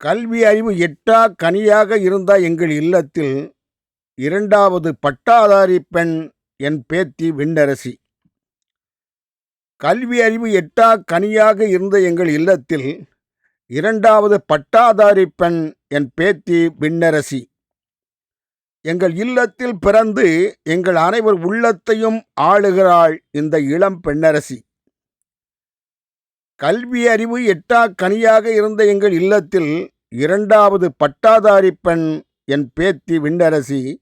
கல்வி அறிவு எட்டா கனியாக இருந்த எங்கள் இல்லத்தில் இரண்டாவது பட்டாதாரி பெண் என் பேத்தி விண்ணரசி. கல்வி அறிவு எட்டா கனியாக இருந்த எங்கள் இல்லத்தில் இரண்டாவது பட்டாதாரி பெண் என் பேத்தி விண்ணரசி. எங்கள் இல்லத்தில் பிறந்து எங்கள் அனைவர் உள்ளத்தையும் ஆளுகிறாள் இந்த இளம் பெண்ணரசி. கல்வி அறிவு எட்டா கனியாக இருந்த எங்கள் இல்லத்தில் இரண்டாவது பட்டாதாரி பெண் என் பேத்தி விண்ணரசி.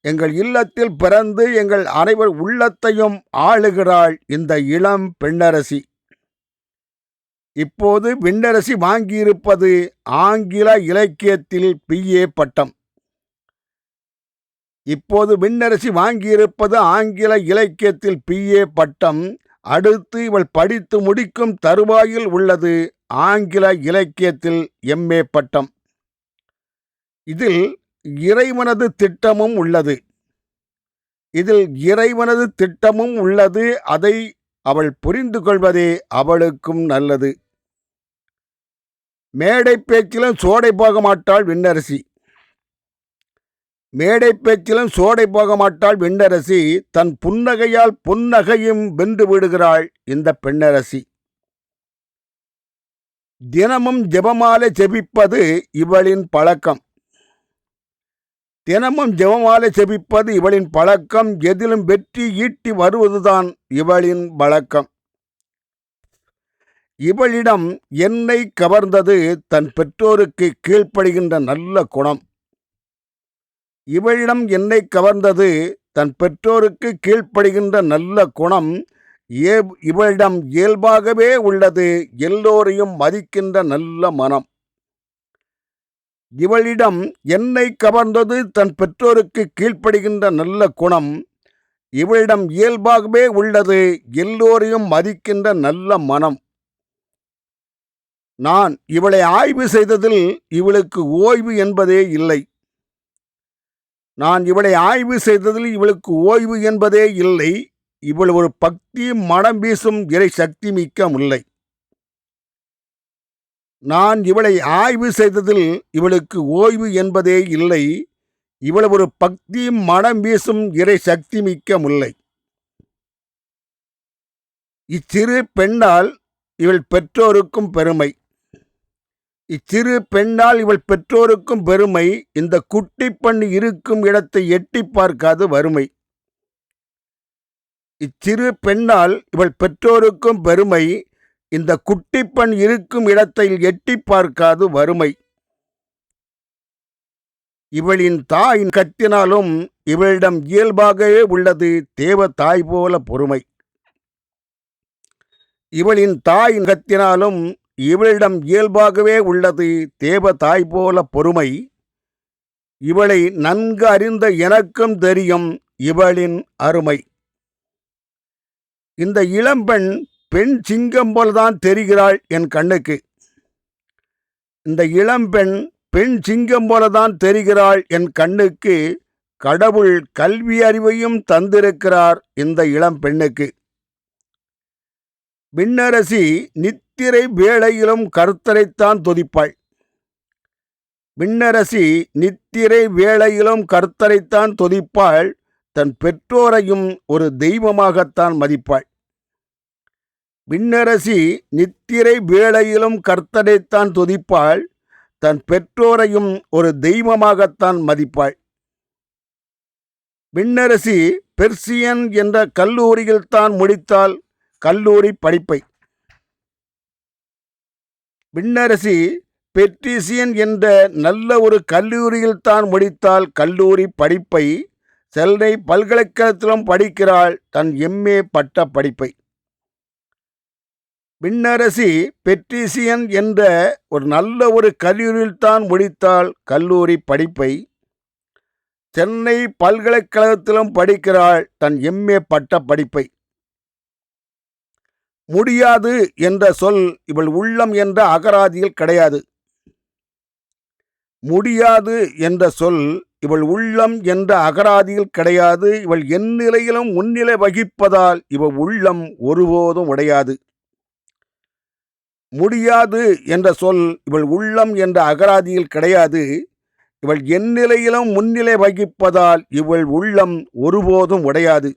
எங்கள் இல்லத்தில் பிறந்து எங்கள் அனைவர் உள்ளத்தையும் ஆளுகிறாள் இந்த இளம் பெண்ணரசி. இப்போது விண்ணரசி வாங்கியிருப்பது ஆங்கில இலக்கியத்தில் பிஏ பட்டம். இப்போது விண்ணரசி வாங்கியிருப்பது ஆங்கில இலக்கியத்தில் பிஏ பட்டம். அடுத்து இவள் படித்து முடிக்கும் தருவாயில் உள்ளது ஆங்கில இலக்கியத்தில் எம்ஏ பட்டம். இதில் இறைவனது திட்டமும் உள்ளது. இதில் இறைவனது திட்டமும் உள்ளது. அதை அவள் புரிந்து கொள்வதே அவளுக்கும் நல்லது. மேடை பேச்சிலும் சோடை போக மாட்டாள் விண்ணரசி. மேடை பேச்சிலும் சோடை போக மாட்டாள் விண்ணரசி தன் புன்னகையால் புன்னகையும் வென்று விடுகிறாள் இந்த பெண்ணரசி. தினமும் ஜெபமாலை செபிப்பது இவளின் பழக்கம். தினமும் ஜெபமாலை செபிப்பது இவளின் பழக்கம் எதிலும் வெற்றி ஈட்டி வருவதுதான் இவளின் வழக்கம். இவளிடம் என்னை கவர்ந்தது தன் பெற்றோருக்கு கீழ்ப்படுகின்ற நல்ல குணம். இவளிடம் என்னை கவர்ந்தது தன் பெற்றோருக்கு கீழ்ப்படுகின்ற நல்ல குணம். ஏ இவளிடம் இயல்பாகவே உள்ளது எல்லோரையும் மதிக்கின்ற நல்ல மனம். இவளிடம் என்னை கவர்ந்தது தன் பெற்றோருக்கு கீழ்ப்படுகின்ற நல்ல குணம். இவளிடம் இயல்பாகவே உள்ளது எல்லோரையும் மதிக்கின்ற நல்ல மனம். நான் இவளை ஆய்வு செய்ததில் இவளுக்கு ஓய்வு என்பதே இல்லை. நான் இவளை ஆய்வு செய்ததில் இவளுக்கு ஓய்வு என்பதே இல்லை. இவள் ஒரு பக்தி மனம் வீசும் இறை சக்தி மிக்க முல்லை நான் இவளை ஆய்வு செய்ததில் இவளுக்கு ஓய்வு என்பதே இல்லை. இவள் ஒரு பக்தி மனம் வீசும் இறை சக்தி மிக்க முல்லை இச்சிறு பெண்ணால் இவள் பெற்றோருக்கும் பெருமை. இச்சிறு பெண்ணால் இவள் பெற்றோருக்கும் பெருமை இந்த குட்டி பெண் இருக்கும் இடத்தை எட்டி பார்க்காது வறுமை. இச்சிறு பெண்ணால் இவள் பெற்றோருக்கும் பெருமை இந்த குட்டி பெண் இருக்கும் இடத்தை எட்டி பார்க்காது வறுமை. இவளின் தாயின் கத்தினாலும் இவளிடம் இயல்பாகவே உள்ளது தேவ தாய் போல பொறுமை. இவளின் தாயின் கத்தினாலும் இவளிடம் இயல்பாகவே உள்ளது தேவ தாய் போல பொறுமை. இவளை நன்கு அறிந்த எனக்கும் தெரியும் இவளின் அருமை. இந்த இளம்பெண் பெண் சிங்கம் போலதான் தெரிகிறாள் என் கண்ணுக்கு. இந்த இளம்பெண் பெண் சிங்கம் போலதான் தெரிகிறாள் என் கண்ணுக்கு. கடவுள் கல்வி அறிவையும் தந்திருக்கிறார் இந்த இளம் பெண்ணுக்கு. விண்ணரசி நித்திரை வேளையிலும் கருத்தரைத்தான் துதிப்பாள். விண்ணரசி நித்திரை வேளையிலும் கருத்தரைத்தான் துதிப்பாள். தன் பெற்றோரையும் ஒரு தெய்வமாகத்தான் மதிப்பாள். விண்ணரசி நித்திரை வேளையிலும் கர்த்தரைத்தான் துதிப்பாள். தன் பெற்றோரையும் ஒரு தெய்வமாகத்தான் மதிப்பாள். விண்ணரசி பெர்சியன் என்ற கல்லூரியில் தான் முடித்தாள். கல்லூரி படிப்பை. விண்ணரசி பெட்ரிசியன் என்ற நல்ல ஒரு கல்லூரியில் தான் முடித்தால் கல்லூரி படிப்பை சென்னை பல்கலைக்கழகத்திலும் படிக்கிறாள் தன் எம்ஏ பட்ட படிப்பை. விண்ணரசி பெட்ரிசியன் என்ற ஒரு நல்ல ஒரு கல்லூரியில் தான் முடித்தாள் கல்லூரி படிப்பை சென்னை பல்கலைக்கழகத்திலும் படிக்கிறாள் தன் எம்ஏ பட்ட படிப்பை. முடியாது என்ற சொல் இவள் உள்ளம் என்ற அகராதியில் கிடையாது. முடியாது என்ற சொல் இவள் உள்ளம் என்ற அகராதியில் கிடையாது. இவள் எந்நிலையிலும் முன்னிலை வகிப்பதால் இவள் உள்ளம் ஒருபோதும் உடையாது. முடியாது என்ற சொல் இவள் உள்ளம் என்ற அகராதியில் கிடையாது. இவள் எந்நிலையிலும் முன்னிலை வகிப்பதால் இவள் உள்ளம் ஒருபோதும் உடையாது.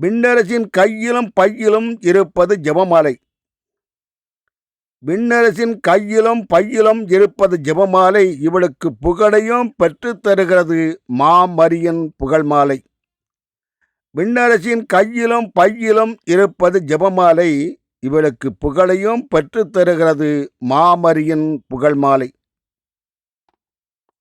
விண்ணரசின் கையிலும் பையிலும் இருப்பது ஜெபமாலை. விண்ணரசின் கையிலும் பையிலும் இருப்பது ஜெபமாலை. இவளுக்கு புகழையும் பெற்றுத் தருகிறது மாமரியன் புகழ் மாலை விண்ணரசின் கையிலும் பையிலும் இருப்பது ஜெபமாலை. இவளுக்கு புகழையும் பெற்றுத் தருகிறது மாமரியின் புகழ் மாலை